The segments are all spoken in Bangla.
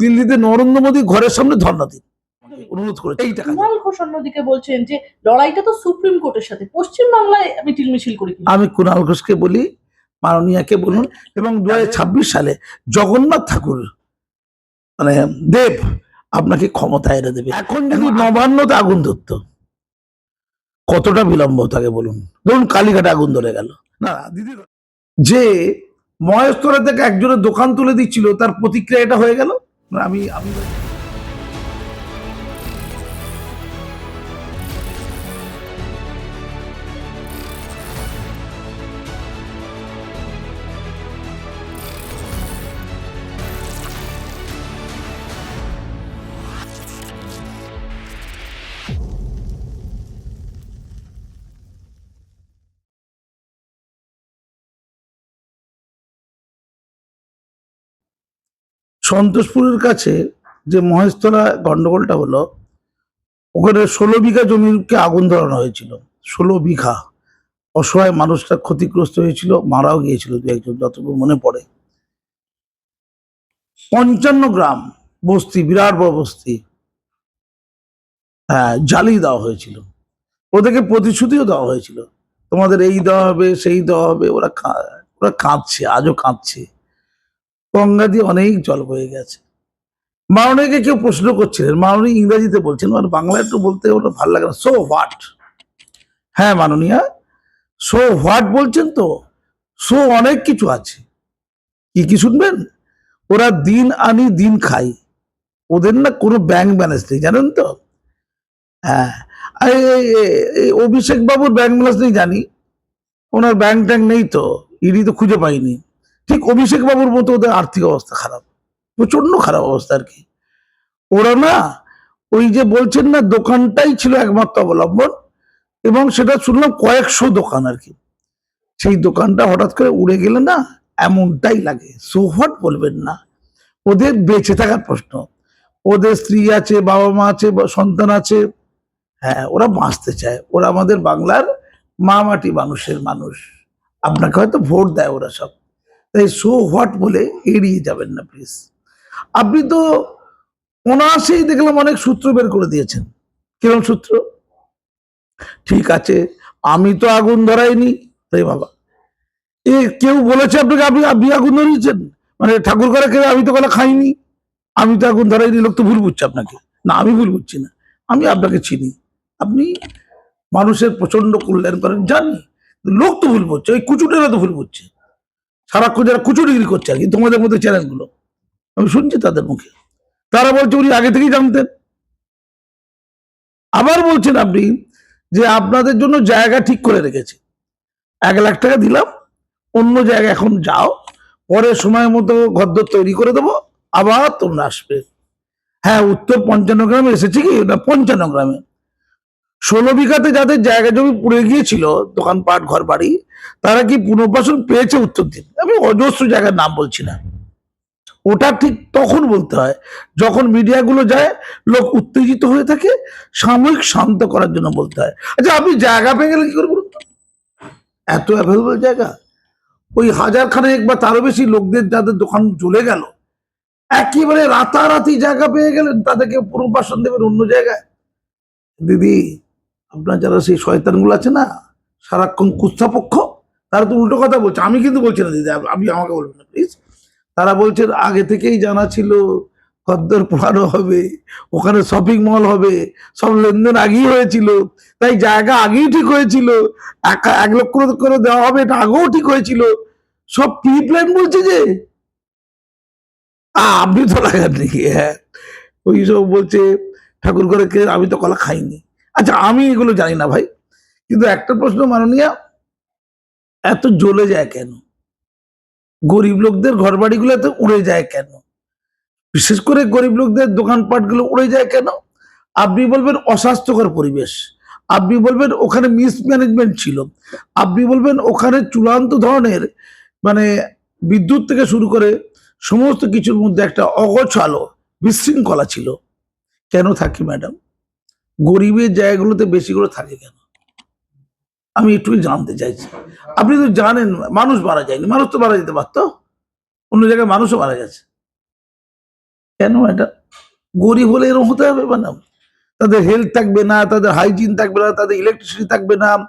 দিল্লিতে নরেন্দ্র মোদী ঘরের সামনে ধর্ণা দিন। অনুরোধ করে এইটা কাজ। কুণাল ঘোষ অন্যদিকে বলছেন যে লড়াইটা তো সুপ্রিম কোর্টের সাথে। পশ্চিম বাংলায় মিটিল মিছিল করে আমি কুণাল ঘোষকে বলি মাননীয়াকে বলুন এবং দু হাজার ছাব্বিশ সালে জগন্নাথ ঠাকুর মানে দেব আপনাকে ক্ষমতা এনে দেবে। এখন যদি নবান্নতে আগুন ধরত। কতটা বিলম্ব তাকে বলুন। ধরুন কালীঘাটে আগুন ধরে গেল। না দিদি যে মহেশ্বরে থেকে একজনের দোকান তুলে দিচ্ছিল তার প্রতিক্রিয়া এটা হয়ে গেল? আমি আমি সন্তোষপুরের কাছে যে মহেশতলা গন্ডগোলটা হলো, ওখানে ষোলো বিঘা জমিকে আগুন ধরানো হয়েছিল, ষোলো বিঘা। অসহায় মানুষটা ক্ষতিগ্রস্ত হয়েছিল, মারাও গিয়েছিল দু একজন, যতটুকু মনে পড়ে। পঞ্চান্ন গ্রাম বস্তি, বিরাট বড় বস্তি হ্যাঁ জ্বালিয়ে দেওয়া হয়েছিল। ওদেরকে প্রতিশ্রুতিও দেওয়া হয়েছিল, তোমাদের এই দেওয়া হবে, সেই দেওয়া হবে, ওরা ওরা কাঁদছে, আজও কাঁদছে। গঙ্গা দিয়ে অনেক জল বয়ে গেছে। মারণীকে কেউ প্রশ্ন করছিলেন মারণী ইংরেজিতে বলছেন মানে বাংলা একটু বলতে ওটা ভালো লাগে না। সো হোয়াট হ্যাঁ মাননীয়া সো হোয়াট বলছেন তো? সো অনেক কিছু আছে। কি কি শুনবেন? ওরা দিন আনি দিন খাই ওদের না কোনো ব্যাংক ব্যালেন্স নেই, জানেন তো? হ্যাঁ অভিষেক বাবুর ব্যাংক ব্যালেন্স নেই জানি। ওনার ব্যাংক ট্যাঙ্ক নেই তো ইডি তো খুঁজে পাইনি। ঠিক অভিষেক বাবুর মতো ওদের আর্থিক অবস্থা খারাপ। প্রচণ্ড খারাপ অবস্থা আর কি। ওরা না ওই যে বলছেন না, দোকানটাই ছিল একমাত্র অবলম্বন এবং সেটা শুনলাম কয়েকশো দোকান আর কি। সেই দোকানটা হঠাৎ করে উড়ে গেলে না এমনটাই লাগে। সোহট বলবেন না? ওদের বেঁচে থাকার প্রশ্ন। ওদের স্ত্রী আছে, বাবা মা আছে সন্তান আছে। হ্যাঁ ওরা বাঁচতে চায়। ওরা আমাদের বাংলার মা মাটি মানুষের মানুষ। আপনাকে হয়তো ভোট দেয় ওরা সব। তাই সো হোয়াট বলে এড়িয়ে যাবেন না প্লিজ আপনি তো অনায়াসেই দেখলাম অনেক সূত্র বের করে দিয়েছেন। কিরম সূত্র? ঠিক আছে, আমি তো আগুন ধরাইনি। তাই বাবা। এ কেউ বলেছে আপনাকে, আপনি আপনি আগুন ধরিয়েছেন? মানে ঠাকুর করে কেউ, আমি তো কলা খাইনি। আমি তো আগুন ধরাইনি, লোক তো ভুল বুঝছে আপনাকে। না, আমি ভুল বুঝছি না। আমি আপনাকে চিনি। আপনি মানুষের প্রচণ্ড কল্যাণ করেন, জানি। লোক তো ভুল বুঝছে, ওই কুচুটেরা তো ভুল বুঝছে। সারাক্ষণ যারা কুচুরিগিরি করছে আর কি, তোমাদের মধ্যে চ্যানেলগুলো আমি শুনছি তাদের মুখে। তারা বলছে উনি আগে থেকেই জানতেন। আবার বলছেন আপনি যে আপনাদের জন্য জায়গা ঠিক করে রেখেছে। এক লাখ টাকা দিলাম, অন্য জায়গা এখন যাও, পরে সময় মতো ঘরদর তৈরি করে দেবো, আবার তোমরা আসবে। হ্যাঁ উত্তর পঞ্চান্ন গ্রামে এসেছে কি? না, পঞ্চান্ন গ্রামে। ষোলো বিঘাতে যাদের জায়গা জমি পুড়ে গিয়েছিল, দোকানপাট ঘর বাড়ি তারা কি পুনর্বাসন পেয়েছে উত্তর দিন? আমি অজস্র জায়গার নাম বলছি না। ওটা ঠিক তখন বলতে হয়, যখন মিডিয়াগুলো যায়, লোক উত্তেজিত হয়ে থাকে, সাময়িক শান্ত করার জন্য বলতে হয়। আচ্ছা আপনি জায়গা পেয়ে গেলে কি করে বলুন? এত অ্যাভেলেবল জায়গা? ওই হাজার খানেক বা তারও বেশি লোকদের যাদের দোকান চলে গেল, একেবারে রাতারাতি জায়গা পেয়ে গেলেন, তাদেরকে পুনর্বাসন দেবেন অন্য জায়গায়? দিদি আপনার যারা সেই শয়তানগুলো আছে না, সারাক্ষণ কুস্তাপক্ষ তারা তো উল্টো কথা বলছে। আমি কিন্তু বলছি না, দিদি, আপনি আমাকে বলবেন না প্লিজ তারা বলছে, আগে থেকেই জানা ছিল, খদ্দর পোড়ানো হবে, ওখানে শপিং মল হবে, সব লেনদেন আগেই হয়েছিল, তাই জায়গা আগেই ঠিক হয়েছিল, এক এক লক্ষ করে দেওয়া হবে, এটা আগেও ঠিক হয়েছিল। সব প্রি প্ল্যান বলছে যে আপনি তো লাগান নাকি হ্যাঁ। ওই সব বলছে ঠাকুর করে আমি তো কলা খাইনি। আচ্ছা আমি এগুলো জানি না ভাই, কিন্তু একটা প্রশ্ন মাননীয়া, এত জ্বলে যায় কেন? গরিব লোকদের ঘর বাড়িগুলো এত উড়ে যায় কেন? বিশেষ করে গরিব লোকদের দোকানপাটগুলো উড়ে যায় কেন? আপনি বলবেন অস্বাস্থ্যকর পরিবেশ, আপনি বলবেন ওখানে মিসম্যানেজমেন্ট ছিল, আপনি বলবেন ওখানে চূড়ান্ত ধরনের মানে বিদ্যুৎ থেকে শুরু করে সমস্ত কিছুর মধ্যে একটা অগোছালো বিশৃঙ্খলা ছিল। কেন থাকি ম্যাডাম গরিবের জায়গাগুলোতে বেশি করে থাকে কেন? আমি একটুই জানতে চাইছি। আপনি তো জানেন, মানুষ মারা যায়নি। মানুষ তো মারা যেতে পারতো। অন্য জায়গায় মানুষও মারা গেছে। কেন এটা? গরিব হলে এরকম হতে হবে ম্যাডাম তাদের হেলথ থাকবে না, তাদের হাইজিন থাকবে না, তাদের ইলেকট্রিসিটি থাকবে না,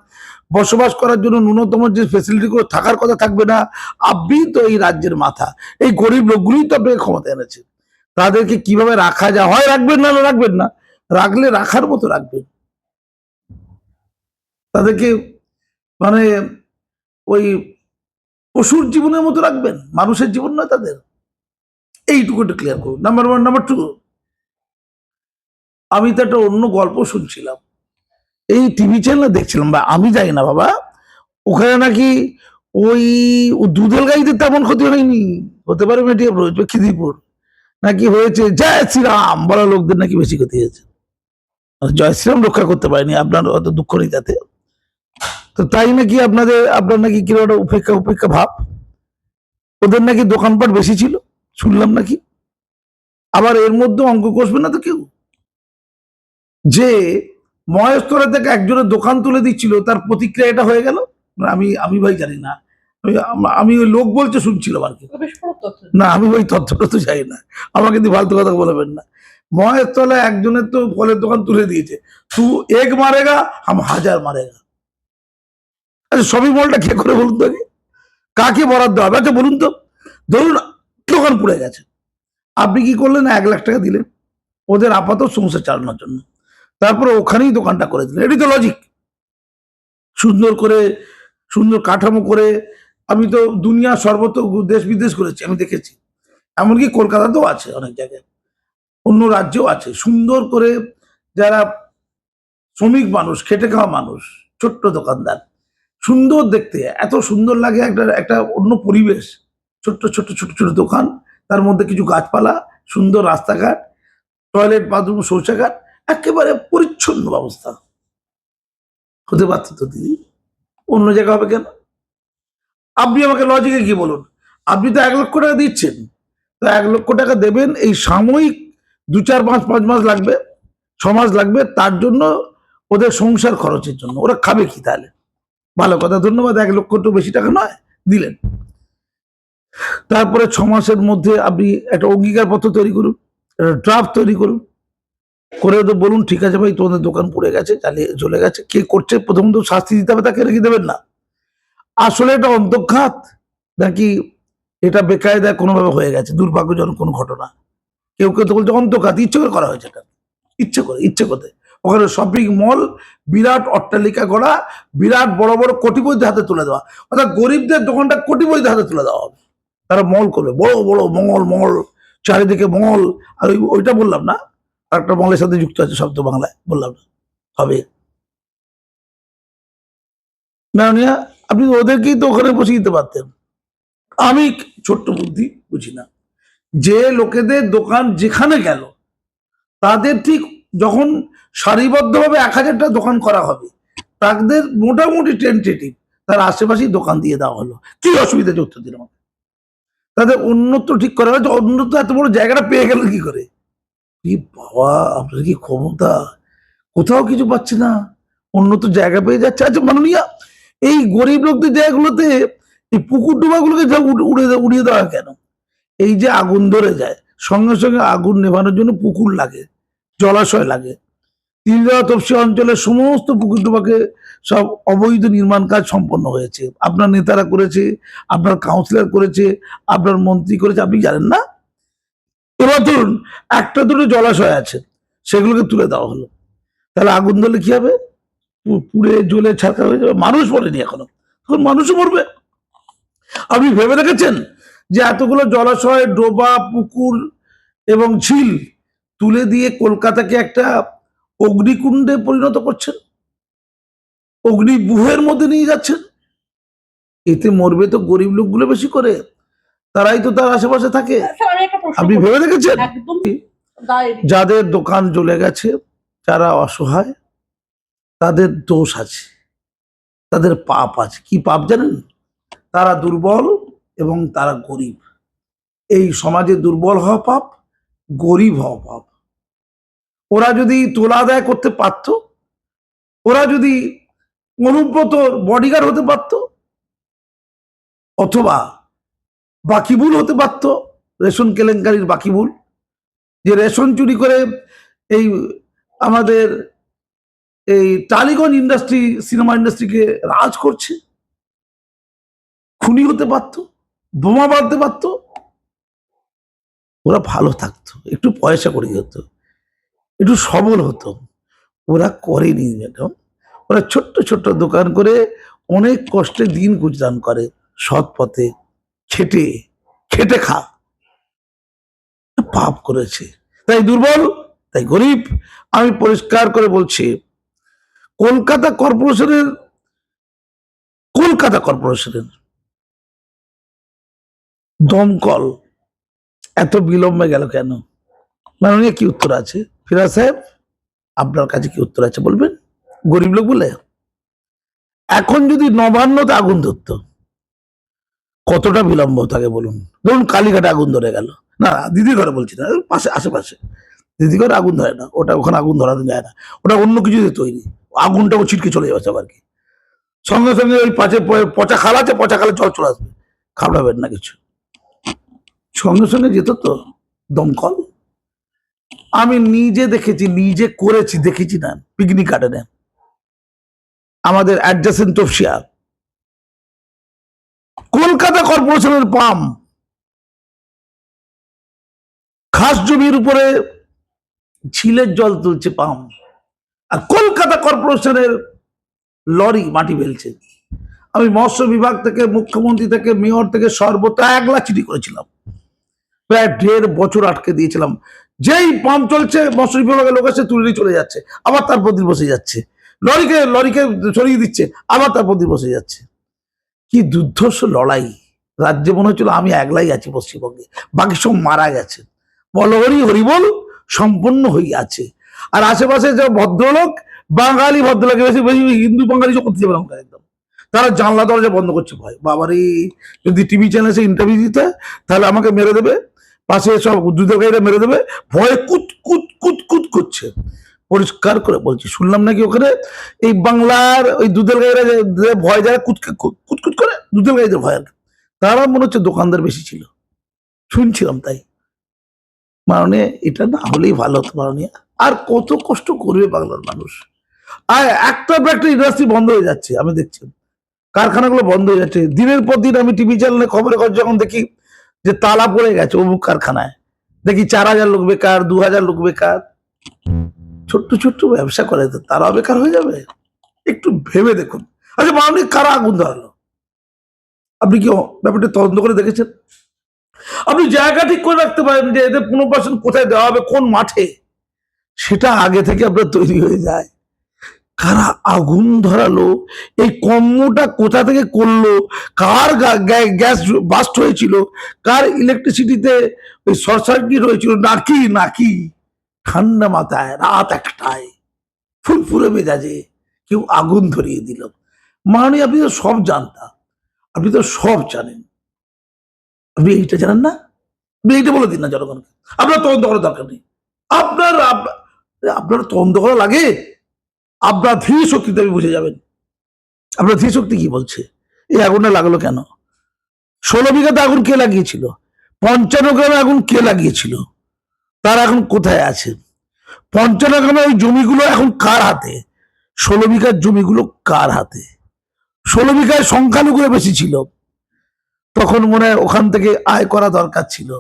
বসবাস করার জন্য ন্যূনতম যে ফেসিলিটিগুলো থাকার কথা থাকবে না। আপনি তো এই রাজ্যের মাথা। এই গরিব লোকগুলোই তো আপনাকে ক্ষমতা এনেছে। তাদেরকে কীভাবে রাখা যায়? হয় রাখবেন না রাখবেন না। রাখলে রাখার মতো রাখবেন তাদেরকে মানে ওই পশুর জীবনের মতো রাখবেন, মানুষের জীবন নয় তাদের। এইটুকু একটু ক্লিয়ার করুন। নাম্বার ওয়ান নাম্বার টু আমি তো একটা অন্য গল্প শুনছিলাম। এই টিভি চ্যানেলে দেখছিলাম, বা আমি যাই না বাবা, ওখানে নাকি ওই দুধেল গাইতে তেমন ক্ষতি হয়নি। হতে পারে মেটিয়া খিদিপুর নাকি হয়েছে, জয় শ্রীরাম বলা লোকদের নাকি বেশি ক্ষতি হয়েছে। আর জয় শ্রীরাম রক্ষা করতে পারেনি আপনার অত দুঃখ নেই তাতে। তো তাই নাকি আপনাদের আপনার নাকি কীরকম একটা উপেক্ষা উপেক্ষা ভাব? ওদের নাকি দোকানপাট বেশি ছিল শুনলাম নাকি? আবার এর মধ্যে অঙ্ক কষবে না তো কেউ? যে মহেশতলা থেকে একজনের দোকান তুলে দিচ্ছিল তার প্রতিক্রিয়া এটা হয়ে গেল? আমি আমি ভাই জানি না। আমি- ওই লোক বলছে শুনছিলাম আর কি। না আমি ওই তথ্যটা তো চাই না। আমাকে কিন্তু ফালতু কথা বলবেন না। মহের তলায় একজনের তো ফলের দোকান তুলে দিয়েছে। তু এক মারেগা, হাম হাজার মারেগা। আচ্ছা সবই মলটা কে করে বলুন তো? কাকে বরাদ্দ হবে? আচ্ছা বলুন তো। ধরুন, দোকান পুড়ে গেছে। আপনি কি করলেন? এক লাখ টাকা দিলেন। ওদের আপাতত সংসার চালানোর জন্য। তারপরে ওখানেই দোকানটা করে দিলেন। এটাই তো লজিক সুন্দর করে, সুন্দর কাঠামো করে, আমি তো দুনিয়া সর্বত্র দেশ বিদেশ করেছি, আমি দেখেছি। এমনকি কলকাতাতেও আছে অনেক জায়গায়। অন্য রাজ্যেও আছে। সুন্দর করে যারা শ্রমিক মানুষ, খেটে খাওয়া মানুষ, ছোট্ট দোকানদার, সুন্দর দেখতে, এত সুন্দর লাগে একটা একটা অন্য পরিবেশ। ছোট্ট ছোট্ট ছোট ছোট দোকান, তার মধ্যে কিছু গাছপালা, সুন্দর রাস্তাঘাট, টয়লেট, বাথরুম, শৌচাগার, একেবারে পরিচ্ছন্ন ব্যবস্থা। হতে পারত তো দিদি? অন্য জায়গা হবে কেন? আপনি আমাকে লজিকে কি বলুন। আপনি তো এক লক্ষ টাকা দিচ্ছেন। তো এক লক্ষ টাকা দেবেন এই সাময়িক দু চার মাস, পাঁচ মাস লাগবে, ছ মাস লাগবে, তার জন্য ওদের সংসার খরচের জন্য। ওরা খাবে কি তাহলে? ভালো কথা, ধন্যবাদ, এক লক্ষ তো বেশি টাকা নয়, দিলেন। তারপরে ছ মাসের মধ্যে আপনি একটা অঙ্গীকার পত্র তৈরি করুন, একটা ড্রাফট তৈরি করুন। করে ওদের বলুন, ঠিক আছে ভাই, তোমাদের দোকান পড়ে গেছে, চালিয়ে চলে গেছে। কে করছে? প্রথমত শাস্তি দিতে হবে, তাকে রেখে দেবেন না। আসলে এটা অন্তর্ঘাত, নাকি এটা বেকায়দায় কোনোভাবে হয়ে গেছে? দুর্ভাগ্যজনক কোনো ঘটনা। কেউ কেউ তো বলছে অন্তর্ঘাত ইচ্ছে করে করা হয়েছে ইচ্ছে করে ইচ্ছে করে ওখানে শপিং মল বিরাট অট্টালিকা করা বিরাট বড় বড় কোটিপতিদের হাতে তুলে দেওয়া। অর্থাৎ গরিবদের দোকানটা কোটিপতিদের হাতে তুলে দেওয়া হবে। তারা মল করবে। বড় বড় মঙ্গল মল চারিদিকে মল আর ওই, ওইটা বললাম না। একটা মলের সাথে যুক্ত আছে শব্দ বাংলায়, বললাম না। হবে। আপনি ওদেরকেই তো ওখানে বসে দিতে পারতেন। আমি ছোট্ট বুদ্ধি, বুঝি না। যে লোকেদের দোকান যেখানে গেল, তাদের ঠিক যখন সারিবদ্ধভাবে এক হাজারটা দোকান করা হবে, তাদের মোটামুটি টেন্টেটিভ তার আশেপাশেই দোকান দিয়ে দেওয়া হলো। কি অসুবিধা যে উত্তর দিন তাদের অন্যত্র ঠিক করা হয়েছে, অন্যত্র এত বড় জায়গাটা পেয়ে গেল কি করে? বাবা আপনার কি ক্ষমতা? কোথাও কিছু পাচ্ছে না। উন্নত জায়গা পেয়ে যাচ্ছে। আচ্ছা মাননীয়া, এই গরিব লোকদের জায়গাগুলোতে এই পুকুর ডোবাগুলোকে উড়িয়ে দেওয়া কেন? এই যে আগুন ধরে যায়, সঙ্গে সঙ্গে আগুন নেভানোর জন্য পুকুর লাগে, জলাশয় লাগে। তিলদা তপসি অঞ্চলের সমস্ত পুকুর ডোবাকে সব অবৈধ নির্মাণ কাজ সম্পন্ন হয়েছে। আপনার নেতারা করেছে, আপনার কাউন্সিলর করেছে, আপনার মন্ত্রী করেছে, আপনি জানেন না? এবার ধরুন, একটা দুটো জলাশয় আছে, সেগুলোকে তুলে দেওয়া হলো। তাহলে আগুন ধরলে কি হবে? পুড়ে, জ্বলে ছাড়কা হয়ে যাবে। মানুষ মরেনি এখনও। তখন মানুষও মরবে। আপনি ভেবে দেখেছেন? যে এতগুলো জলাশয় ডোবা পুকুর এবং ঝিল তুলে দিয়ে কলকাতাকে একটা অগ্নিকুণ্ডে পরিণত করছেন। অগ্নিবুহের মধ্যে নিয়ে যাচ্ছেন। এতে মরবে তো গরিব লোকগুলো বেশি করে। তারাই তো তার আশেপাশে থাকে। প্রশ্ন আপনি ভেবে দেখেছেন। যাদের দোকান জ্বলে গেছে যারা অসহায় তাদের দোষ আছে। তাদের পাপ আছে। কি পাপ জানেন? তারা দুর্বল এবং তারা গরিব। এই সমাজে দুর্বল হওয়া পাপ, গরিব হওয়া পাপ। ওরা যদি তোলা আদায় করতে পারত, ওরা যদি অনুব্রতর বডিগার্ড হতে পারত, অথবা বাকিবুল হতে পারত, রেশন কেলেঙ্কারির বাকিবুল যে রেশন চুরি করে এই আমাদের এই টালিগঞ্জ ইন্ডাস্ট্রি সিনেমা ইন্ডাস্ট্রিকে রাজ করছে, খুনি হতে পারত। বোমা বাঁধতে পারত? ওরা ভালো থাকতো, একটু পয়সা করে হতো, একটু সবল হতো। ওরা করেনি ম্যাডাম। ওরা ছোট্ট ছোট্ট দোকান করে অনেক কষ্টে দিন গুজরান করে, সৎ পথে খেটে খেটে খা। পাপ করেছে। তাই দুর্বল, তাই গরিব। আমি পরিষ্কার করে বলছি, কলকাতা কর্পোরেশনের কলকাতা কর্পোরেশনের দমকল। এত বিলম্বে গেল কেন? মাননীয় কি উত্তর আছে? ফিরাজ সাহেব, আপনার কাছে কি উত্তর আছে বলবেন? গরিব লোক বলে? এখন যদি নবান্নতে আগুন ধরতো, কতটা বিলম্ব থাকে বলুন? ধরুন কালীঘাটে আগুন ধরে গেল। না দিদি ঘরে বলছি না পাশে, আশেপাশে। দিদি ঘরে আগুন ধরে না, ওটা ওখানে আগুন ধরানো যায় না। ওটা অন্য কিছু দিয়ে তৈরি। আগুনটাও ছিটকে চলে যাচ্ছে আবার কি। সঙ্গে সঙ্গে ওই পাশে পচা খাল আছে, পচা খালে জল চলে আসবে। খাবড়াবেন না কিছু। সঙ্গে সঙ্গে যেত তো, দমকল। আমি নিজে দেখেছি, নিজে করেছি, দেখেছি না পিকনিক গার্ডেনে আমাদের অ্যাডজাসেন্ট তফসিয়া কলকাতা কর্পোরেশনের পাম্প খাস জমির উপরে ঝিলের জল তুলছে পাম্প আর কলকাতা কর্পোরেশনের লরি মাটি ফেলছে। আমি মৎস্য বিভাগ থেকে, মুখ্যমন্ত্রী থেকে, মেয়র থেকে সর্বত্র একলা চিঠি করেছিলাম। প্রায় দেড় বছর আটকে দিয়েছিলাম। যেই পাম্প চলছে মৎস্য বিভাগের লোক এসে তুলে চলে যাচ্ছে। আবার তার প্রতি বসে যাচ্ছে। লরিকে লরিকে সরিয়ে দিচ্ছে, আবার তার প্রতি বসে যাচ্ছে। কি দুর্ধর্ষ লড়াই। রাজ্যে মনে হচ্ছিল আমি একলাই আছি পশ্চিমবঙ্গে। বাকি সব মারা গেছে। বলহরি হরিবল সম্পন্ন হয়ে আছে। আর আশেপাশে যে ভদ্রলোক, বাঙালি ভদ্রলোক, বেশি বেশি হিন্দু বাঙালি সব করতে যাবে একদম। তারা জানলা দরজা বন্ধ করছে ভয়। বাবারই যদি টিভি চ্যানেলে ইন্টারভিউ দিতে, তাহলে আমাকে মেরে দেবে। পাশে সব গাড়িটা মেরে দেবে। ভয়ে কুত কুত কুত কুত করছে। পরিষ্কার করে বলছি, শুনলাম নাকি ওখানে এই বাংলার ওই দুধের গাড়িরা ভয় যারা কুতকে কুতকুত করে দুধের গাড়িদের ভয়। তারা মনে হচ্ছে দোকানদার বেশি ছিল। শুনছিলাম তাই। মাননীয়, এটা না হলেই ভালো হতো মাননীয়। আর কত কষ্ট করবে বাংলার মানুষ। আর একটা পর একটা ইন্ডাস্ট্রি বন্ধ হয়ে যাচ্ছে, আমি দেখছি। কারখানাগুলো বন্ধ হয়ে যাচ্ছে। দিনের পর দিন আমি টিভি চ্যানেলে খবরে খবর যখন দেখি যে তালা পড়ে গেছে অমুক কারখানায়। দেখি চার হাজার লোক বেকার, দু হাজার লোক বেকার। ছোট্ট ছোট্ট ব্যবসা করে তো তারাও বেকার হয়ে যাবে। একটু ভেবে দেখুন। আচ্ছা মাননীয় কারা আগুন ধরালো? আপনি কি ব্যাপারটা তদন্ত করে দেখেছেন? আপনি জায়গা ঠিক করে রাখতে পারেন যে এদের পুনর্বাসন কোথায় দেওয়া হবে, কোন মাঠে? সেটা আগে থেকে আপনার তৈরি হয়ে যায়। কারা আগুন ধরালো? এই কম্মটা কোথা থেকে করল? কার গ্যা- গ্যাস বাস্ট হয়েছিল? কার ইলেকট্রিসিটিতে ওই শর্ট সার্কিট হয়েছিল? নাকি নাকি? ঠান্ডা মাথায়, রাত একটায়, ফুরফুরে মেজাজে কেউ আগুন ধরিয়ে দিল। মাননীয়, আপনি তো সব জানতাম। আপনি তো সব জানেন। আপনি এইটা জানেন না? আপনি এইটা বলে দিন না জনগণকে। আপনার তদন্ত করার দরকার নেই। আপনার, আপ- আপনার তদন্ত করা লাগে? আপনার ধীর শক্তিতে আপনি বুঝে যাবেন। আপনার ধীর শক্তি কি বলছে? এই আগুনটা লাগল কেন? ষোলো বিঘাতে আগুন কে লাগিয়েছিল? পঞ্চান্ন গ্রামে আগুন কে লাগিয়েছিল? তার এখন কোথায় আছে? পঞ্চান্ন গ্রামে ওই জমিগুলো এখন কার হাতে? ষোলো বিঘার জমিগুলো কার হাতে? ষোলো বিঘায় সংখ্যালঘুরা বেশি ছিল। তখন মনে হয় ওখান থেকে আয় করা দরকার ছিল।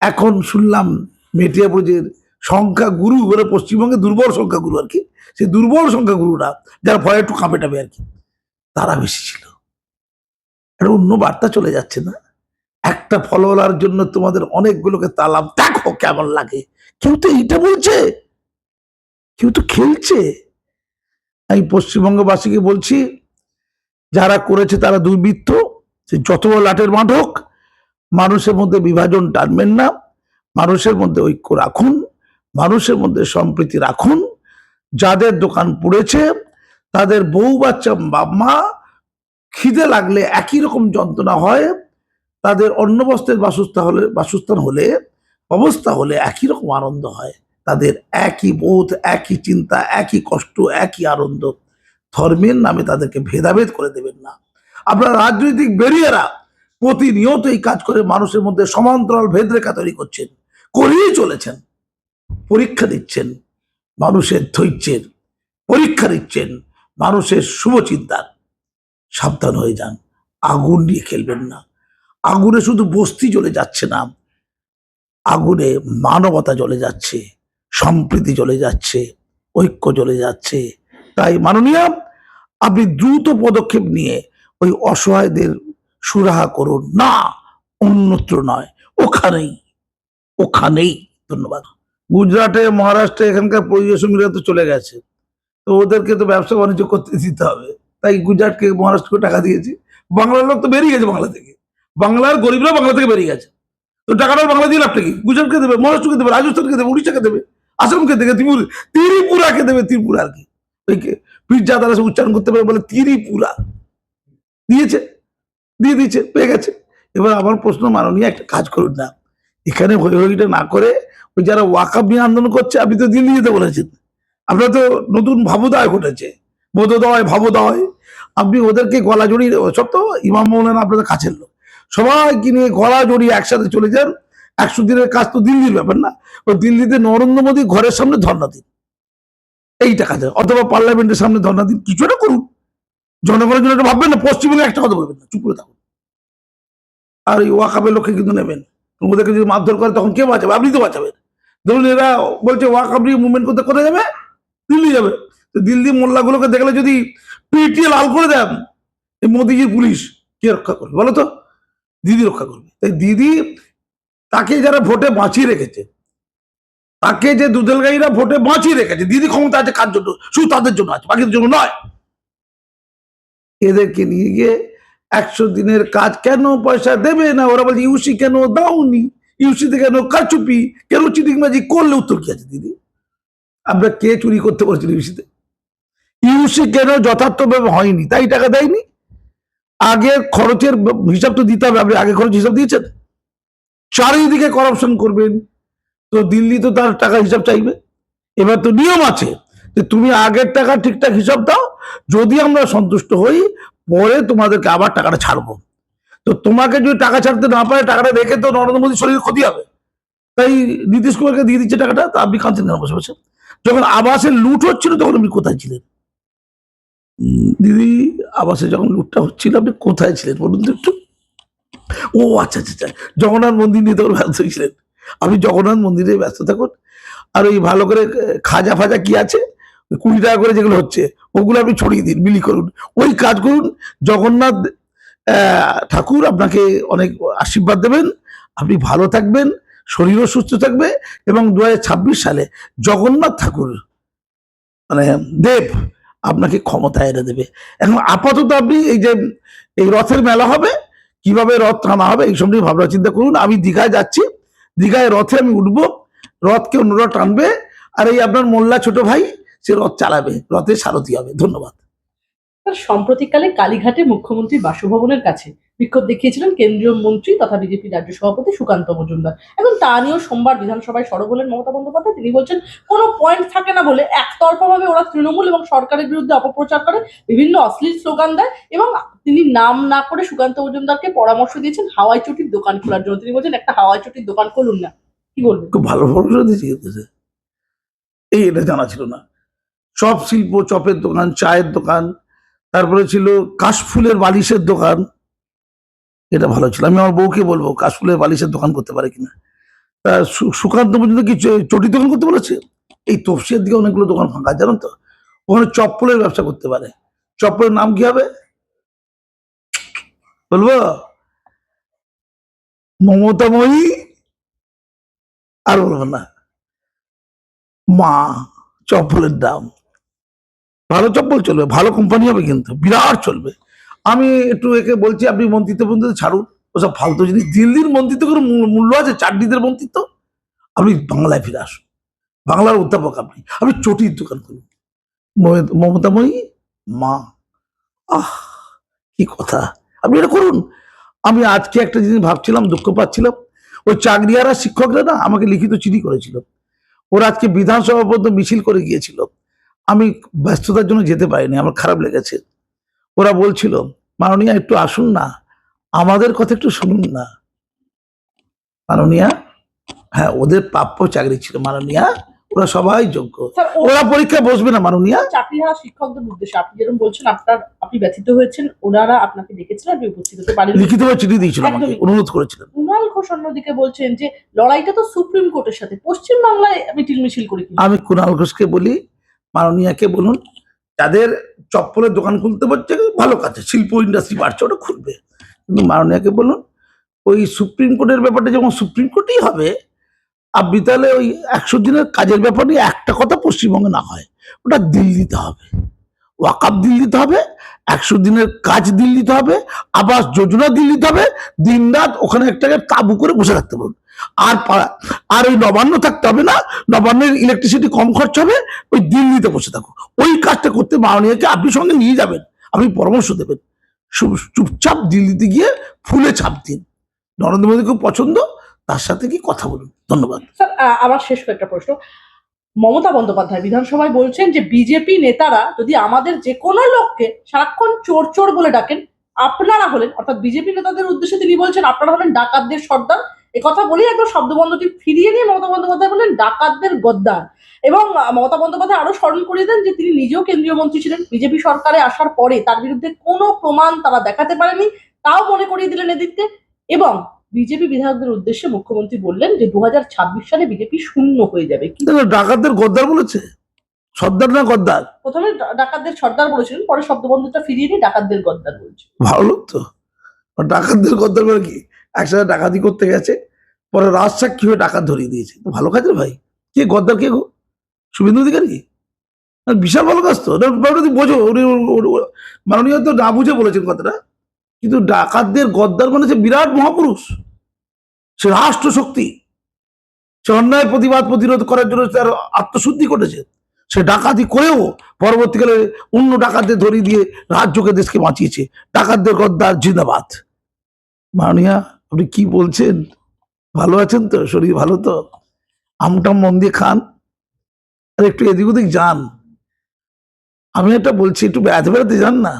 এখন শুনলাম মেটিয়াপুরের সংখ্যা গুরু বলে পশ্চিমবঙ্গে দুর্বল সংখ্যা গুরু আর কি। সেই দুর্বল সংখ্যা গুরুরা যারা ভয়ে একটু কাঁপে টাপে আর কি। তারা বেশি ছিল। একটা অন্য বার্তা চলে যাচ্ছে না? একটা ফলোয়ার জন্য তোমাদের অনেকগুলোকে তালাম। দেখো কেমন লাগে। কেউ তো এইটা বলছে? কেউ তো খেলছে? আমি পশ্চিমবঙ্গবাসীকে বলছি, যারা করেছে তারা দুর্বৃত্ত। সে যত লাটের মাঠ হোক, মানুষের মধ্যে বিভাজন টানবেন না। মানুষের মধ্যে ঐক্য রাখুন। মানুষের মধ্যে সম্প্রীতি রাখুন। যাদের দোকান পুড়েছে, তাদের বউ বাচ্চা মা খিদে লাগলে একই রকম যন্ত্রণা হয়। তাদের অন্য বস্ত্রের বাসস্থান হলে বাসস্থান হলে অবস্থা হলে একই রকম আনন্দ হয়। তাদের একই বোধ, একই চিন্তা, একই কষ্ট, একই আনন্দ। ধর্মের নামে তাদেরকে ভেদাভেদ করে দেবেন না। আপনারা রাজনৈতিক বেরিয়েরা প্রতিনিয়ত এই কাজ করে মানুষের মধ্যে সমান্তরাল ভেদরেখা তৈরি করছেন, করেই চলেছেন। পরীক্ষা দিচ্ছেন, মানুষের ধৈর্যের পরীক্ষা দিচ্ছেন, মানুষের শুভচিন্তার সাবধান হয়ে যান, আগুন নিয়ে খেলবেন না। আগুনে শুধু বস্তি জ্বলে যাচ্ছে না, আগুনে মানবতা জ্বলে যাচ্ছে, সম্প্রীতি জ্বলে যাচ্ছে, ঐক্য জ্বলে যাচ্ছে। তাই মাননীয়, আপনি দ্রুত পদক্ষেপ নিয়ে ওই অসহায়দের সুরাহা করুন। না, অন্যত্র নয়, ওখানেই ওখানেই। ধন্যবাদ। গুজরাটে, মহারাষ্ট্রে এখানকার পরিবেশ সঙ্গীরা তো চলে গেছে। তো ওদেরকে তো ব্যবসা বাণিজ্য করতে দিতে হবে। তাই গুজরাটকে, মহারাষ্ট্রকে টাকা দিয়েছি। বাংলার লোক তো বেরিয়ে গেছে বাংলা থেকে। বাংলার গরিবরা বাংলা থেকে বেরিয়ে গেছে। তো টাকাটা বাংলা দিয়ে লাভটা কি? গুজরাটকে দেবে, মহারাষ্ট্রকে দেবে, রাজস্থানকে দেবে, উড়িষ্যাকে দেবে, আসামকে দেবে, ত্রিপুর, ত্রিপুরাকে দেবে, ত্রিপুরা আর কি। ওই পীরজা তারা সে উচ্চারণ করতে পারে বলে ত্রিপুরা। দিয়েছে, দিয়ে দিয়েছে, পেয়ে গেছে। এবার আমার প্রশ্ন মাননীয়, একটা কাজ করুন না। এখানে হই হইটা না করে ওই যারা ওয়াকাব নিয়ে আন্দোলন করছে আপনি তো দিল্লি যেতে বলেছেন আপনার তো নতুন ভাবোদয় ঘটেছে। বোধোদয় ভাবোদয়। আপনি ওদেরকে গলা জড়িয়ে, সব তো ইমাম মৌলানা আপনাদের কাছের লোক। সবাইকে নিয়ে গলা জড়িয়ে একসাথে চলে যান? একশো দিনের কাজ তো দিল্লির ব্যাপার না। ওই দিল্লিতে নরেন্দ্র মোদী ঘরের সামনে ধর্ণা দিন। এইটা কাজ অথবা পার্লামেন্টের সামনে ধর্ণা দিন। কিছু একটা করুন। জনগণের জন্য একটা ভাববেন না। পশ্চিমবঙ্গে একটা কথা বলবেন না। চুপ করে থাকুন। আর এই ওয়াকাবের লোককে কিন্তু নেবেন। ওদেরকে যদি মারধর করে, তখন কে বাঁচাবে? আপনি তো বাঁচাবেন। ধরুন এরা বলছে ওয়াকাব নিয়ে মুভমেন্ট করতে কোথায় যাবে? দিল্লি যাবে। তো দিল্লি মোল্লাগুলোকে দেখলে যদি পিটিয়ে লাল করে দেন, এই মোদিজির পুলিশ কে রক্ষা করবে? বলো তো, দিদি রক্ষা করবে। তাই দিদি তাকে যারা ভোটে বাঁচিয়ে রেখেছে, তাকে যে দুধেল গাইরা ভোটে বাঁচিয়ে রেখেছে, দিদি ক্ষমতা আছে, কার জন্য? শুধু তাদের জন্য আছে, বাকিদের জন্য নয়। এদেরকে নিয়ে গিয়ে একশো দিনের কাজ কেন পয়সা দেবে না? ওরা বলছে, ইউসি কেন দাওনি? ইউসিতে কেন কারচুপি কেন চিটিংবাজি করলে উত্তর কি আছে দিদি? আমরা কে চুরি করতে বলছিল ইউসিতে? ইউসি কেন যথার্থভাবে হয়নি? তাই টাকা দেয়নি? আগে খরচের হিসাব তো দিতে হবে, আপনি আগে খরচ হিসাব দিয়েছেন। চারিদিকে করাপশন করবেন, তো দিল্লি তো তার টাকা হিসাব চাইবে। এবার তো নিয়ম আছে যে তুমি আগের টাকা ঠিকঠাক হিসাব দাও, যদি আমরা সন্তুষ্ট হই, পরে তোমাদেরকে আবার টাকাটা ছাড়বো। তো তোমাকে যদি টাকা ছাড়তে না পারে, টাকাটা রেখে তো নরেন্দ্র মোদীর শরীরে ক্ষতি হবে। তাই নীতিশ কুমারকে দিয়ে দিচ্ছে টাকাটা, তা আপনি কাঁদছেন কেন বসে বসে? যখন আবাসে লুট হচ্ছিল, তখন আপনি কোথায় ছিলেন? দিদি, আবাসে যখন লুটটা হচ্ছিল, আপনি কোথায় ছিলেন? বলুন তো একটু। ও আচ্ছা আচ্ছা আচ্ছা। জগন্নাথ মন্দির নিয়ে তখন ব্যস্ত ছিলেন। আপনি জগন্নাথ মন্দিরে ব্যস্ত থাকুন। আর ওই ভালো করে খাজা ফাজা কি আছে? কুড়ি টাকা করে যেগুলো হচ্ছে, ওগুলো আপনি ছড়িয়ে দিন, বিলি করুন। ওই কাজ করুন, জগন্নাথ ঠাকুর আপনাকে অনেক আশীর্বাদ দেবেন। আপনি ভালো থাকবেন, শরীরও সুস্থ থাকবে এবং দু হাজার ছাব্বিশ সালে জগন্নাথ ঠাকুর মানে দেব আপনাকে ক্ষমতা এনে দেবে। এখন আপাতত আপনি এই যে, এই রথের মেলা হবে, কীভাবে রথ টানা হবে এই সব নিয়ে ভাবনা চিন্তা করুন। আমি দীঘায় যাচ্ছি, দীঘায় রথে আমি উঠবো, রথকে অন্যরা টানবে, আর এই আপনার মোল্লা ছোট ভাই, সে রথ চালাবে রথে সারথি হবে। ধন্যবাদ। তার সাম্প্রতিককালে কালীঘাটে মুখ্যমন্ত্রীর বাসভবনের কাছে বিক্ষোভ দেখিয়েছিলেন কেন্দ্রীয় মন্ত্রী তথা বিজেপি রাজ্য সভাপতি সুকান্ত মজুমদার। এখন তা নিয়েও সোমবার বিধানসভায় সরব হলেন মমতা বন্দ্যোপাধ্যায়। তিনি বলছেন, কোনো পয়েন্ট থাকে না বলে একতরফাভাবে ওরা তৃণমূল এবং সরকারের বিরুদ্ধে অপপ্রচার করে, বিভিন্ন অশ্লীল স্লোগান দেয় এবং তিনি নাম না করে সুকান্ত মজুমদারকে পরামর্শ দিয়েছেন হাওয়াই চটির দোকান খোলার জন্য। তিনি বলছেন, একটা হাওয়াই চটির দোকান খুলুন না। কি বলবেন? খুব ভালো পরামর্শ দিয়েছি। এই এটা জানা ছিল না। চপ শিল্প, চপের দোকান, চায়ের দোকান তারপরে ছিল কাশফুলের বালিশের দোকান। এটা ভালো ছিল। আমি আমার বউকে বলব, কাশফুলের বালিশের দোকান করতে পারে কিনা। তা সুকান্ত পর্যন্ত কি চটি দোকান করতে বলেছে? এই তফসিয়ার দিকে অনেকগুলো দোকান ফাঁকা, জানেন তো? ওখানে চপ্পলের ব্যবসা করতে পারে। চপ্পলের নাম কি হবে? বলব? মমতাময়ী? আর বলব না। মা, চপ্পলের দাম। ভালো চপ্পল চলবে, ভালো কোম্পানি হবে কিন্তু, বিরাট চলবে। আমি একটু একে বলছি, আপনি মন্ত্রিত্ব মন্ত্রিত্ব ছাড়ুন, ওসব ফালতু জিনিস, দিল্লির মন্ত্রিত্ব কোনো মূল্য আছে? চারদিদের মন্ত্রিত্ব? আপনি বাংলায় ফিরে আসুন। বাংলার অধ্যাপক আপনি। আপনি চটির দোকান করুন মমতা- মমতাময়ী মা। আহ, কি কথা। আপনি এটা করুন। আমি আজকে একটা জিনিস ভাবছিলাম, দুঃখ পাচ্ছিলাম। ওই চাকরিয়ারা শিক্ষকরা না আমাকে লিখিত চিঠি করেছিল। ওরা আজকে বিধানসভা পর্যন্ত মিছিল করে গিয়েছিল। আমি ব্যস্ততার জন্য যেতে পারিনি আমার খারাপ লেগেছে। ওরা বলছিল মাননীয়া একটু আসুন না। আমাদের কথা একটু শুনুন না। মাননীয়া হ্যাঁ ওদের প্রাপ্য চাকরি ছিল। মাননীয়া ওরা সবাই যোগ্য। ওরা পরীক্ষা বসবে না মাননীয়া। চাকরি হারা শিক্ষকদের উদ্দেশ্যে আপনি যেরকম বলছেন আপনার আপনি ব্যথিত হয়েছেন ওনারা আপনাকে ডেকেছিলেন আপনি উপস্থিত হতে পারেন লিখিত চিঠি দিয়েছিল আমাকে। অনুরোধ করেছিলেন কুণাল ঘোষ অন্যদিকে বলছেন যে লড়াইটা তো সুপ্রিম কোর্টের সাথে পশ্চিম বাংলায় মিটিল মিছিল করে আমি কুণাল ঘোষকে বলি মাননীয়াকে বলুন, যাদের চপ্পলের দোকান খুলতে পারছে ভালো কাছে শিল্প ইন্ডাস্ট্রি বাড়ছে, ওটা খুলবে। কিন্তু মাননীয়াকে বলুন, ওই সুপ্রিম কোর্টের ব্যাপারটা যেমন সুপ্রিম কোর্টই হবে আপনি তাহলে ওই একশো দিনের কাজের ব্যাপারে একটা কথা পশ্চিমবঙ্গে না হয়, ওটা দিল্লিতে হবে। ওয়াকাপ দিতে হবে, একশো দিনের কাজ দিল্লিতে হবে, আবাস যোজনা দিল্লিতে হবে দিন রাত ওখানে একটা তাবু করে বসে থাকতে পারবে আর পা- আর ওই নবান্ন থাকতে হবে না, নবান্নের ইলেকট্রিসিটি কম খরচ হবে, ওই দিল্লিতে বসে থাকো। ওই কাজটা করতে মাননীয়কে আপনি সঙ্গে নিয়ে যাবেন, আপনি পরামর্শ দেবেন। চুপ- চুপচাপ দিল্লিতে গিয়ে ফুলে ছাপ দিন। নরেন্দ্র মোদী খুব পছন্দ, তার সাথে কি কথা বলুন? ধন্যবাদ। স্যার আমার শেষ কয়েকটা প্রশ্ন। মমতা বন্দ্যোপাধ্যায় বিধানসভায় বলছেন যে বিজেপি নেতারা যদি আমাদের যে কোনো লোককে সারাক্ষণ চোর চোর বলে ডাকেন, আপনারা হলেন, অর্থাৎ বিজেপি নেতাদের উদ্দেশ্যে তিনি বলছেন, আপনারা হলেন ডাকাতদের সর্দার। কথা বলেই একদম শব্দবন্ধটি ফিরিয়ে নিয়ে মমতা বন্দ্যোপাধ্যায় বললেন, ডাকাতদের গদ্দার। এবং মমতা বন্দ্যোপাধ্যায় আরও স্মরণ করিয়ে দেন যে তিনি নিজেও কেন্দ্রীয় মন্ত্রী ছিলেন। বিজেপি সরকারে আসার পরে তার বিরুদ্ধে কোনো প্রমাণ তারা দেখাতে পারেনি, তাও মনে করিয়ে দিলেন এদিককে এবং বিজেপি বিধায়কদের উদ্দেশ্যে মুখ্যমন্ত্রী বললেন যে দু হাজার ছাব্বিশ সালে বিজেপি শূন্য হয়ে যাবে। ডাকাতদের গদ্দার বলেছে। সর্দার না গদ্দার? প্রথমে ডাকাতদের সর্দার বলেছিলেন পরে শব্দবন্ধটা ফিরিয়ে নিয়ে ডাকাতদের গদ্দার বলছে। ভালো লোক তো। ডাকাতদের গদ্দার করে কি? একসাথে ডাকাতি করতে গেছে পরে রাজসাক্ষী হয়ে ডাকাত ধরিয়ে দিয়েছে? ভালো কাজের ভাই। কে গদ্দার কে গো? শুভেন্দু অধিকারী? বিশাল ভালো কাজ তো। তুই বোঝো উনি- মাননীয় তো না বুঝে বলেছেন কথাটা। কিন্তু ডাকাতদের গদ্দার মানে বিরাট মহাপুরুষ। সে রাষ্ট্র শক্তি সে অন্যায় প্রতিবাদ প্রতিরোধ করার জন্য তার আত্মশুদ্ধি করেছে। সে ডাকাতি করেও পরবর্তীকালে অন্য ডাকাতদের ধরিয়ে দিয়ে রাজ্যকে, দেশকে বাঁচিয়েছে। ডাকাতদের গদ্দার জিন্দাবাদ। মাননীয়া, আপনি কি বলছেন? ভালো আছেন তো? শরীর ভালো তো? আমটাম মন দিয়ে খান। আর একটু এদিক ওদিক যান। আমি একটা বলছি, একটু বেড়াতে বেড়াতে যান না?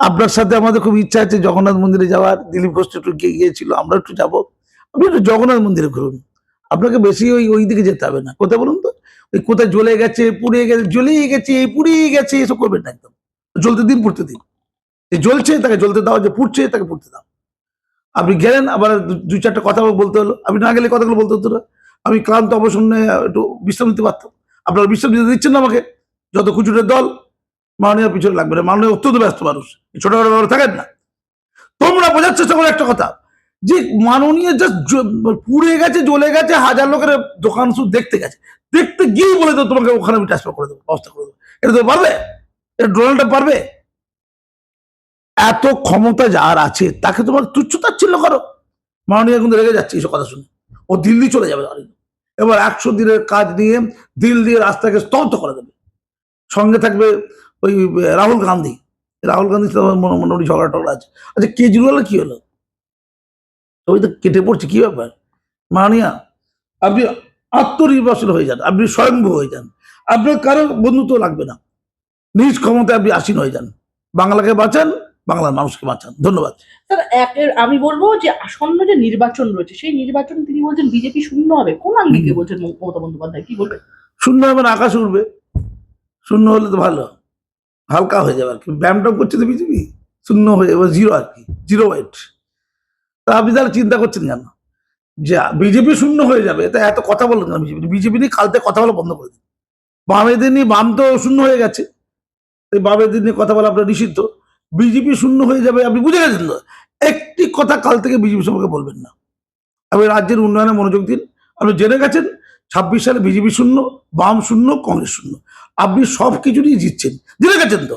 আপনার সাথে আমাদের খুব ইচ্ছা আছে জগন্নাথ মন্দিরে যাওয়ার। দিলীপ ঘোষ একটু গিয়ে গিয়েছিল, আমরা একটু যাব। আপনি একটু জগন্নাথ মন্দিরে ঘুরুন। আপনাকে বেশি ওই ওই দিকে যেতে হবে না। কোথায় বলুন তো? ওই কোথায় জ্বলে গেছে পুড়ে গেছে, জ্বলেই গেছে পুড়িয়ে গেছে, এসব করবেন না একদম। জ্বলতে দিন, পুড়তে দিন। যে জ্বলছে, তাকে জ্বলতে দাও, যে পুড়ছে, তাকে পুড়তে দাও। আপনি গেলেন, আবার দু- চারটা কথা বলতে হলো। আপনি না গেলে কথাগুলো বলতে হতো না। আমি ক্লান্ত অবসন্নে একটু বিশ্রাম নিতে পারতাম। আপনারা বিশ্রাম দিতে দিচ্ছেন না আমাকে। যত খুচুরের দল মাননীয় পিছনে লাগবে না। মাননীয় অত্যন্ত ব্যস্ত মানুষ। ছোটখাটো ব্যাপারে থাকেন না। তোমরা বোঝার চেষ্টা করো একটা কথা। যে মাননীয় জাস্ট পুড়ে গেছে, জ্বলে গেছে, হাজার লোকের দোকান শুধু দেখতে গেছে। দেখতে গিয়ে বলে তো তোমাকে ওখানে আমি ট্রান্সফার করে দেবো, ব্যবস্থা করে দেবো। এটা তো পারবে? এটা ডোনাল্ড ট্রাম্প পারবে? এত ক্ষমতা যার আছে, তাকে তোমার তুচ্ছ তাচ্ছিল্য করো। মাননীয় কিন্তু রেগে যাচ্ছে এইসব কথা শুনে। ও দিল্লি চলে যাবে এবার একশো দিনের কাজ নিয়ে দিল্লি রাস্তাকে স্তব্ধ করে দেবে। সঙ্গে থাকবে ওই রাহুল গান্ধী। রাহুল গান্ধীর সাথে মনে মোটামুটি ঝগড়া টগড়া আছে। আচ্ছা কেজরিওয়ালের কি হলো? ওই তো কেটে পড়ছে কি ব্যাপার? মানিয়া আপনি আত্মনির্ভরশীল হয়ে যান আপনি স্বয়ংভূ হয়ে যান। আপনার কারও বন্ধুত্ব লাগবে না। নিজ ক্ষমতায় আপনি আসীন হয়ে যান। বাংলাকে বাঁচান বাংলার মানুষকে বাঁচান। ধন্যবাদ। স্যার আমি বলব যে আসন্ন যে নির্বাচন রয়েছে সেই নির্বাচন তিনি বলছেন বিজেপি শূন্য হবে। কোন আঙ্গিকে বলছেন মমতা বন্দ্যোপাধ্যায়? কি বলবেন? শূন্য হবে না আকাশ উঠবে শূন্য হলে তো ভালো। হালকা হয়ে যাবে আর কি। ব্যায়ামটা করছে তো বিজেপি শূন্য হয়ে যাবে জিরো আর কি জিরো ওয়েট তা আপনি তাহলে চিন্তা করছেন কেন? যে বিজেপি শূন্য হয়ে যাবে, তা এত কথা বলেন না বিজেপি বিজেপি নিয়ে কালতে কথা বলা বন্ধ করে দিন। বামেদের নিয়ে বাম তো শূন্য হয়ে গেছে। এই বামেদের নিয়ে কথা বলা আপনার নিষিদ্ধ। বিজেপি শূন্য হয়ে যাবে, আপনি বুঝে গেছেন তো? একটি কথা কাল থেকে বিজেপি সম্পর্কে বলবেন না। আপনি রাজ্যের উন্নয়নে মনোযোগ দিন। আপনি জেনে গেছেন, ছাব্বিশ সালে বিজেপি শূন্য, বাম শূন্য, কংগ্রেস শূন্য। আপনি সব কিছু নিয়ে জিতছেন। জেনে গেছেন তো?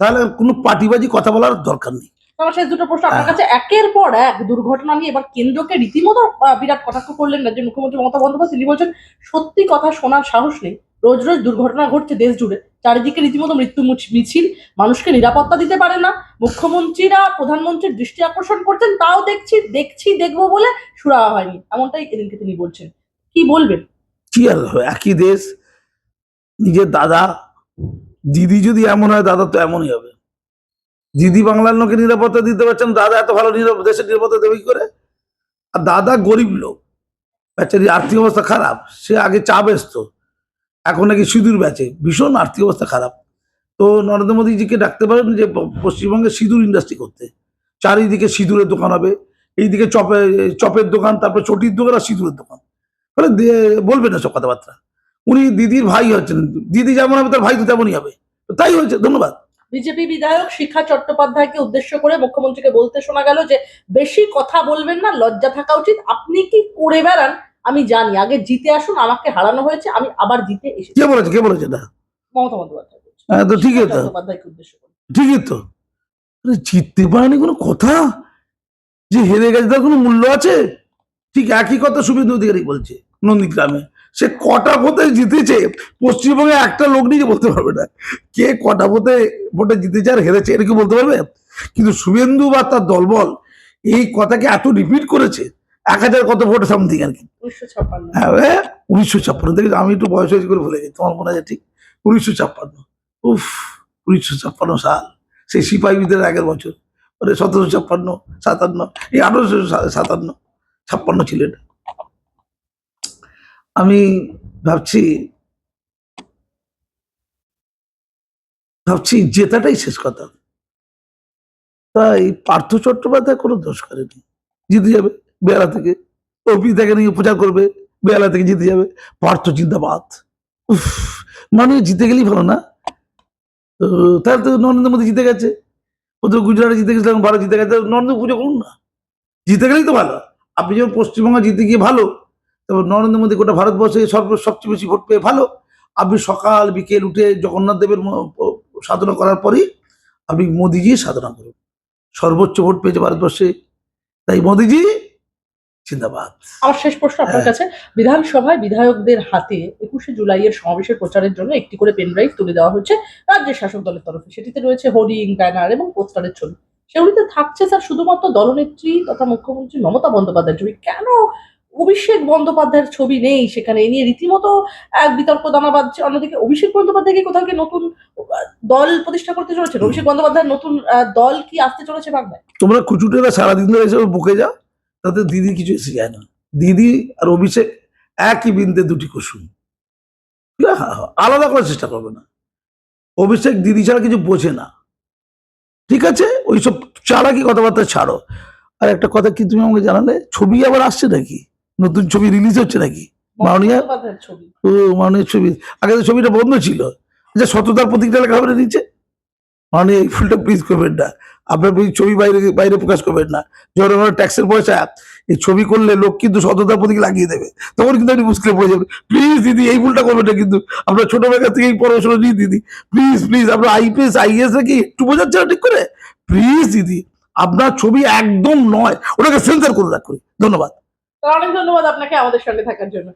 তাহলে কোনো পার্টিবাজি কথা বলার দরকার নেই। আমার শেষ দুটো প্রশ্ন আপনার কাছে একের পর এক দুর্ঘটনা নিয়ে এবার কেন্দ্রকে রীতিমতো বিরাট কটাক্ষ করলেন রাজ্যের মুখ্যমন্ত্রী মমতা বন্দ্যোপাধ্যায়। তিনি বলছেন সত্যি কথা শোনার সাহস নেই। রোজ রোজ দুর্ঘটনা ঘটছে দেশ জুড়ে। চারিদিকে রীতিমতো মৃত্যু মিছিল। মানুষকে নিরাপত্তা দিতে পারে না। মুখ্যমন্ত্রীরা প্রধানমন্ত্রীর দৃষ্টি আকর্ষণ করছেন। তাও দেখছি দেখছি দেখব বলে সুরা হয়নি। এমনটাই এদিনকে তিনি বলছেন। কি বলবেন? কি আর একই দেশ নিজের দাদা, দিদি যদি এমন হয়, দাদা তো এমনই হবে। দিদি বাংলার লোকে নিরাপত্তা দিতে পারছেন, দাদা এত ভালো দেশের নিরাপত্তা দেবে কি করে? আর দাদা গরিব লোক বেচারির আর্থিক অবস্থা খারাপ, সে আগে চা বেচতো। এখন নাকি সিঁদুর বেচে, ভীষণ আর্থিক অবস্থা খারাপ। তো নরেন্দ্র মোদীজিকে ডাকতে পারেন যে পশ্চিমবঙ্গে সিঁদুর ইন্ডাস্ট্রি করতে। চারিদিকে সিঁদুরের দোকান হবে, এইদিকে চপে, চপের দোকান, তারপর চটির দোকান আর সিঁদুরের দোকান। তাহলে দে- বলবেন না সব কথাবার্তা। উনি দিদির ভাই হচ্ছেন। দিদি যেমন হবে তার ভাই তো তেমনই হবে। তাই হয়েছে ধন্যবাদ। বিজেপি বিধায়ক শিখা চট্টোপাধ্যায়কে উদ্দেশ্য করে মুখ্যমন্ত্রীকে বলতে শোনা গেল যে বেশি কথা বলবেন না লজ্জা থাকা উচিত। আপনি কি করে বেড়ান? আমি জানি। আগে জিতে আসুন আমাকে হারানো হয়েছে আমি আবার জিতে এসেছি। কে বলেছে কে বলেছে না মমতা বন্দ্যোপাধ্যায় হ্যাঁ তো ঠিকই তো। উদ্দেশ্য ঠিকই তো। আরে জিততে পারেনি কোনো কথা? যে হেরে গেছে তার কোনো মূল্য আছে? ঠিক একই কথা শুভেন্দু অধিকারী বলছে নন্দীগ্রামে। সে কটা ভোটে জিতেছে? পশ্চিমবঙ্গে একটা লোক নিজে বলতে পারবে না। কে কটা ভোটে ভোটে জিতেছে আর হেরেছে এটা কি বলতে পারবে? কিন্তু শুভেন্দু বা তার দলবল এই কথাকে এত রিপিট করেছে এক হাজার কত ভোট সামথিং আর কি। উনিশশো ছাপ্পান্ন। হ্যাঁ উনিশশো ছাপ্পান্ন। থেকে আমি একটু বয়স হয়েছে করে ভুলে গেছি তোমার মনে আছে ঠিক? উনিশশো ছাপ্পান্ন। উফ উনিশশো ছাপ্পান্ন সাল। সেই সিপাহী বিদ্রোহের আগের বছর। মানে সতেরোশো ছাপ্পান্ন সাতান্ন এই আঠারোশো সাতান্ন ছাপ্পান্ন ছিল এটা। আমি ভাবছি ভাবছি জেতাটাই শেষ কথা। তাই পার্থ চট্টোপাধ্যায় কোনো দোষ করেনি। জিতে যাবে বেলা থেকে। অপি থেকে নিয়ে প্রচার করবে, বেলা থেকে জিতে যাবে। পার্থ জিন্দাবাদ। উফ মানে জিতে গেলেই ভালো না? তাহলে তো নরেন্দ্র মোদী জিতে গেছে। ও তো গুজরাটে জিতে গেছে এখন ভারত জিতে গেছে। নরেন্দ্র পুজো করুন না। জিতে গেলেই তো ভালো। আপনি যখন পশ্চিমবঙ্গে জিতে গিয়ে ভালো নরেন্দ্র মোদী গোটা ভারতবর্ষে সর্ব সবচেয়ে বেশি ভোট পেয়ে ভালো। আপনি সকাল বিকেল উঠে জগন্নাথ দেবের সাধনা করার পরেই আপনি মোদিজি সাধনা করুন। সর্বোচ্চ ভোট পেয়েছে ভারতবর্ষে। তাই মোদিজি জিন্দাবাদ। আমার শেষ প্রশ্ন আপনার হ্যাঁ। কাছে। বিধানসভায় বিধায়কদের হাতে একুশে জুলাইয়ের সমাবেশের প্রচারের জন্য একটি করে পেনড্রাইভ তুলে দেওয়া হচ্ছে রাজ্যের শাসক দলের তরফে। সেটিতে রয়েছে হোর্ডিং ব্যানার এবং পোস্টারের ছবি। সেগুলিতে থাকছে স্যার শুধুমাত্র দলনেত্রী তথা মুখ্যমন্ত্রী মমতা বন্দ্যোপাধ্যায়ের ছবি। কেন অভিষেক বন্দ্যোপাধ্যায়ের ছবি নেই সেখানে। নিয়ে রীতিমতো এক বিতর্ক দানা বাঁধছে অন্যদিকে অভিষেক বন্দ্যোপাধ্যায়কে কোথাও কি নতুন দল প্রতিষ্ঠা করতে চলেছেন? অভিষেক বন্দ্যোপাধ্যায়ের নতুন দল কি আসতে চলেছে বাংলায়? তোমরা কুচুটেরা সারাদিন ধরে এসে বুকে যাও তাতে দিদি কিছু এসে যায় না। দিদি আর অভিষেক একই বিন্দে দুটি কুসুম। না, আলাদা করার চেষ্টা করবে না। অভিষেক দিদি ছাড়া কিছু বোঝে না। ঠিক আছে? ওইসব চালাকি কথাবার্তা ছাড়ো। আর একটা কথা কি তুমি আমাকে জানালে? ছবি আবার আসছে নাকি? নতুন ছবি রিলিজ হচ্ছে নাকি? মাননীয়? ও মাননীয় ছবি। আগে তো ছবিটা বন্ধ ছিল। যে সততার প্রতীকটা লেখা হবে নিচে মানে এই ফুলটা প্লিজ করবেন না। আপনার ছবি বাইরে বাইরে প্রকাশ করবেন না। যখন আমার ট্যাক্সের পয়সা। এই ছবি করলে লোক কিন্তু সততার প্রতীক লাগিয়ে দেবে। তখন কিন্তু আপনি মুশকিলে পড়ে যাবেন। প্লিজ দিদি এই ভুলটা করবেন না কিন্তু। আপনার ছোটবেলা থেকে এই পড়াশোনা নিয়ে দিদি। প্লিজ প্লিজ আপনার আইপিএস আইএস নাকি একটু বোঝাচ্ছে না ঠিক করে? প্লিজ দিদি আপনার ছবি একদম নয়। ওটাকে সেন্সার করে রাখ করি। ধন্যবাদ। অনেক ধন্যবাদ আপনাকে আমাদের সঙ্গে থাকার জন্য।